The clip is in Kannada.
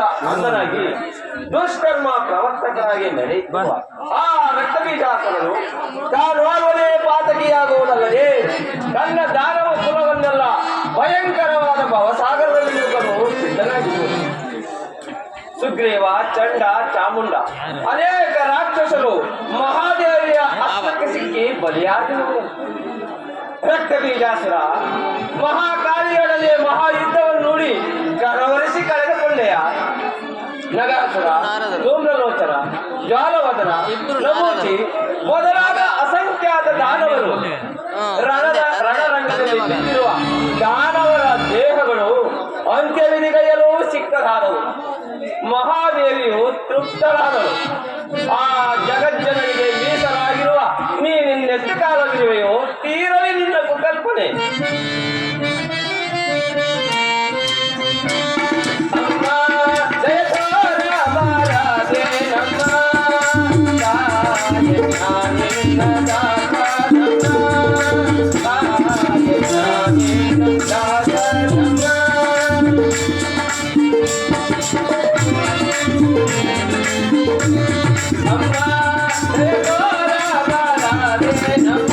ಸಂಪತ್ತುಗಳಿಂದ ಅಂದನಾಗಿ ದುಷ್ಕರ್ಮ ಪ್ರವರ್ತಕರಾಗಿ ನಡೆಯುವ ಆ ರಕ್ತಬೀಜಾಸನರು ತಾನೋರ್ವನೇ ಪಾತಕಿಯಾಗುವುದಲ್ಲದೆ ತನ್ನ ದಾನವ ಕುಲವನ್ನೆಲ್ಲ ಭಯಂಕರವಾದ ಭವಸಾಗರದಲ್ಲಿ ನುಗ್ಗಲು ಸಿದ್ಧನಾಗಿರುವುದು ಸುಗ್ರೀವ, ಚಂಡ, ಚಾಮುಂಡ ಅನೇಕ ರಾಕ್ಷಸರು ಮಹಾದೇವಿಯ ಹಸ್ತಕ್ಕೆ ಸಿಕ್ಕಿ ಬಲಿಯಾಗಿರುವರು. ರಕ್ತ ಬೀಜಾಸುರ ಮಹಾಕಾಳಿಯೊಡನೆ ನಗಾಸುರ ಧೂಮ್ರಲೋಚನ ಜ್ವಾಲವದನ ನಮೂತಿ ಮೊದಲಾದ ಅಸಂಖ್ಯಾತ ದಾನವರು. ರಣದ ರಣರಂಗದಲ್ಲಿ ಬಿದ್ದಿರುವ ದಾನವರ ದೇಹಗಳು ಅಂತ್ಯವಿಧಿಗೈಯಲು ಸಿಕ್ಕದಾದವು. ಮಹಾದೇವಿಯು ತೃಪ್ತರಾದಳು ಆ ಜಗಜ್ಜನರಿಗೆ ಮೀಸಲಾಗಿರುವ ನೀನಿನ್ನೆಷ್ಟು ಕಾಲವಿರುವೆಯೋ ತೀರಲಿ ನಿನ್ನ ಕಲ್ಪನೆ. Namah Devaya Namah